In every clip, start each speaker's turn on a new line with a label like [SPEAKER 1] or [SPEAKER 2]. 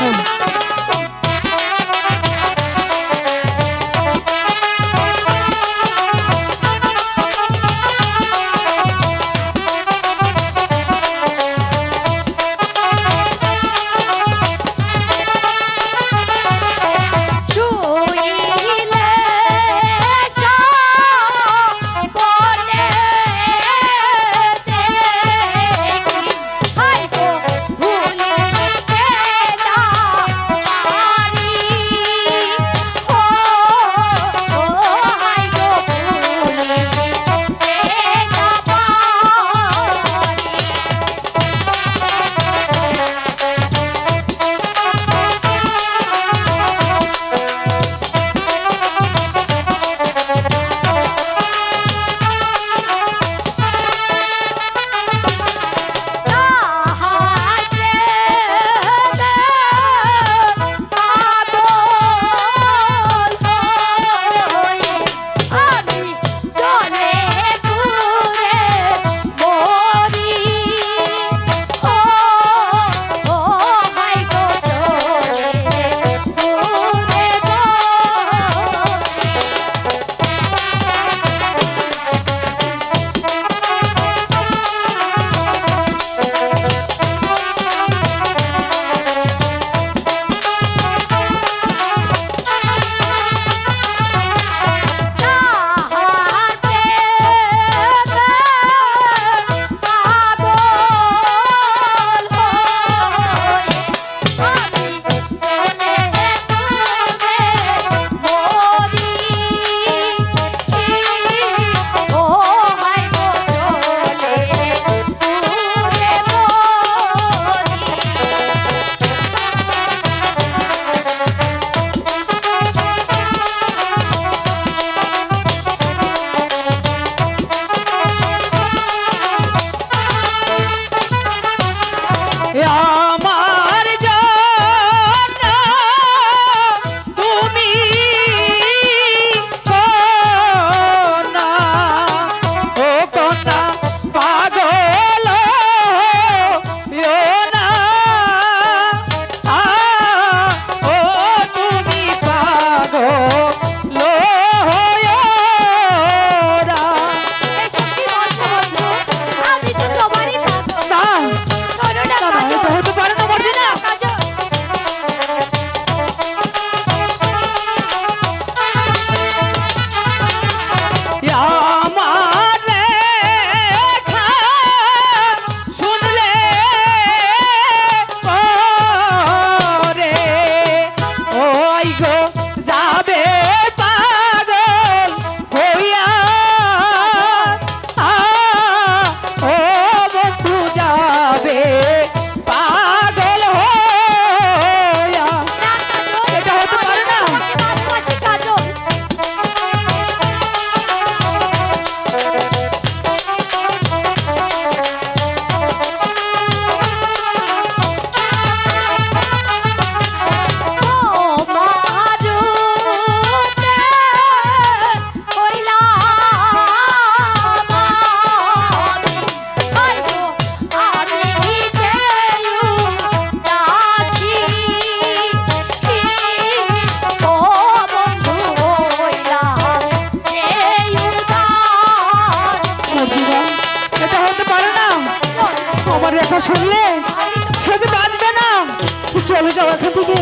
[SPEAKER 1] Хм. কথা শুনলে সে যে বাঁচবে না চলে যাও এখান থেকে।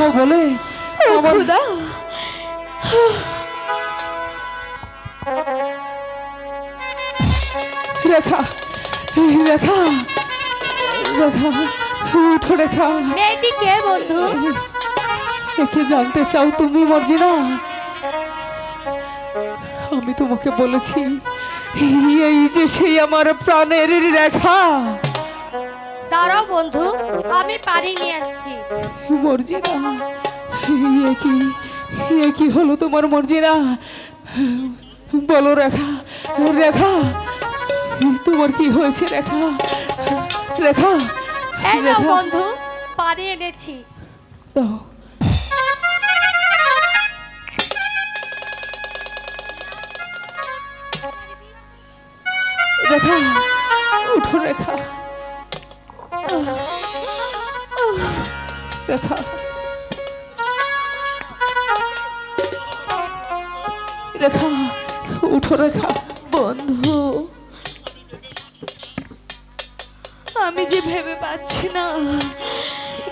[SPEAKER 1] কথা বলে আমার রেখা রেখা রেখা উঠো রেখা।
[SPEAKER 2] মেয়েটি কে বন্ধু?
[SPEAKER 1] একে জানতে চাও তুমি মর্জিনা? আমি তোমাকে বলেছি এই যে সেই আমার প্রাণের রেখা।
[SPEAKER 2] দাঁড়াও বন্ধু আমি পানি নিয়ে আসছি।
[SPEAKER 1] মর্জিনা এ কি এ কি হলো তোমার মর্জিনা? বলো রেখা রেখা তোমার কি হয়েছে রেখা? রেখা
[SPEAKER 2] বন্ধু পানি এনেছি।
[SPEAKER 1] দাও। রেখা উঠো রেখা। রেখা রেখা উঠো রেখা
[SPEAKER 3] বন্ধু। আমি যে ভেবে পাচ্ছি না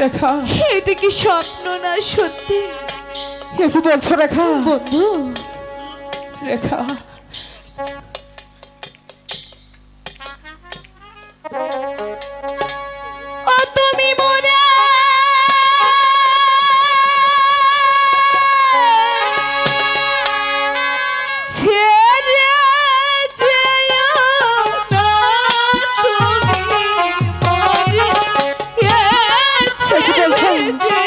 [SPEAKER 1] রেখা
[SPEAKER 3] এটা কি স্বপ্ন না সত্যি?
[SPEAKER 1] কি বলছো রেখা?
[SPEAKER 3] বন্ধু।
[SPEAKER 1] রেখা। কি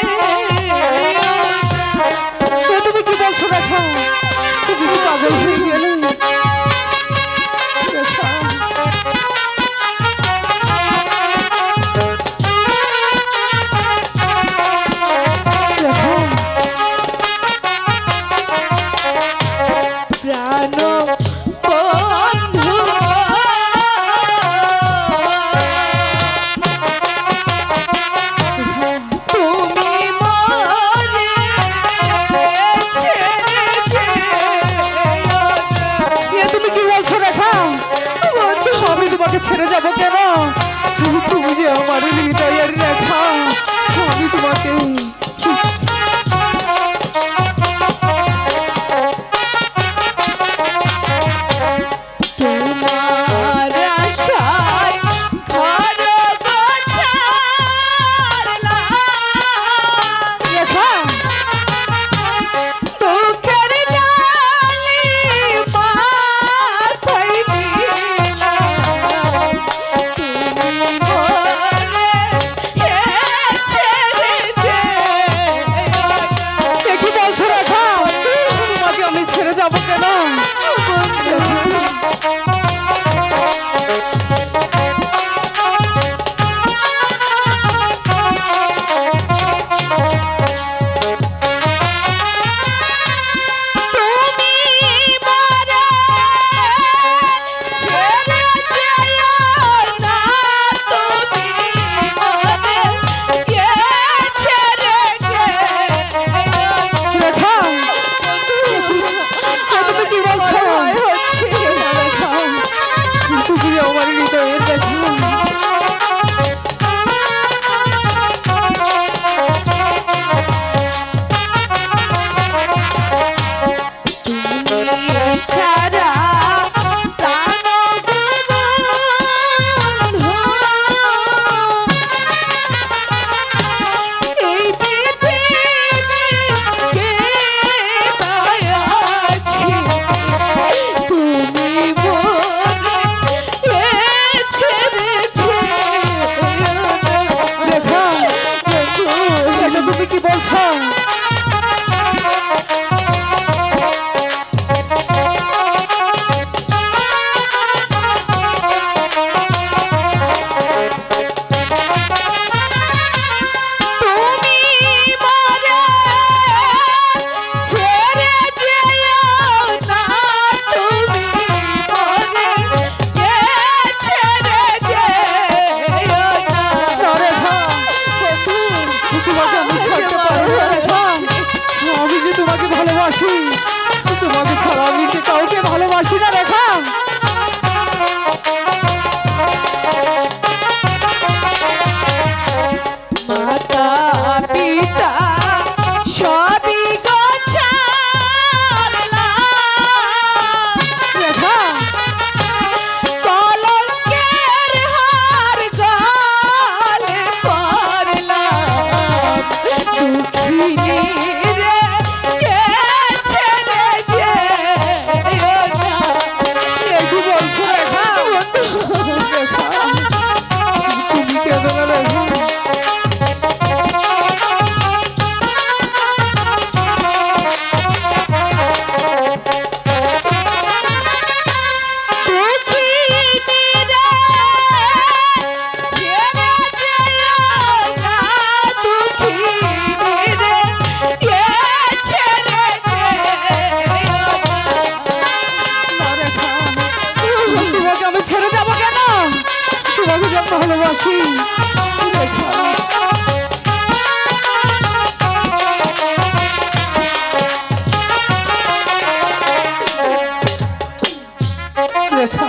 [SPEAKER 1] রেখা।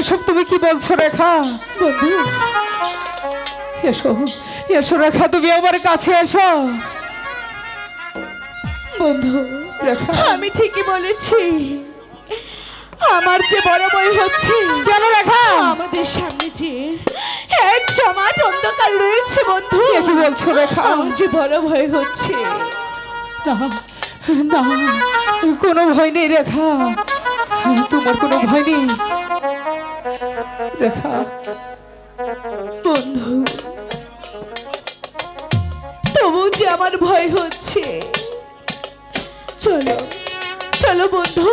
[SPEAKER 1] এসব তুমি কি বলছো রেখা? বন্ধু এসো এসো রেখা তুমি আমার কাছে এসো।
[SPEAKER 3] বন্ধু
[SPEAKER 1] রেখা।
[SPEAKER 3] আমি ঠিকই বলেছি। আমার যে বড় বই হচ্ছে
[SPEAKER 1] কেন রেখা?
[SPEAKER 3] আমাদের সামনে যে এক জমাট অন্ধকার রয়েছে বন্ধু।
[SPEAKER 1] কি বলছো রেখা?
[SPEAKER 3] আমার যে বড় ভয় হচ্ছে।
[SPEAKER 1] না না কোনো ভয় নেই রেখা। তোমার কোনো ভয় নেই। রেখা
[SPEAKER 3] বন্ধু তবু যে আমার ভয় হচ্ছে। চলো চলো বন্ধু।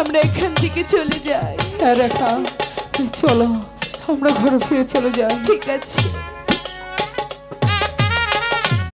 [SPEAKER 3] আমরা এখান থেকে চলে যাই।
[SPEAKER 1] হ্যাঁ রেখা চলো আমরা ঘরে ফিরে চলে যাই।
[SPEAKER 3] ঠিক আছে।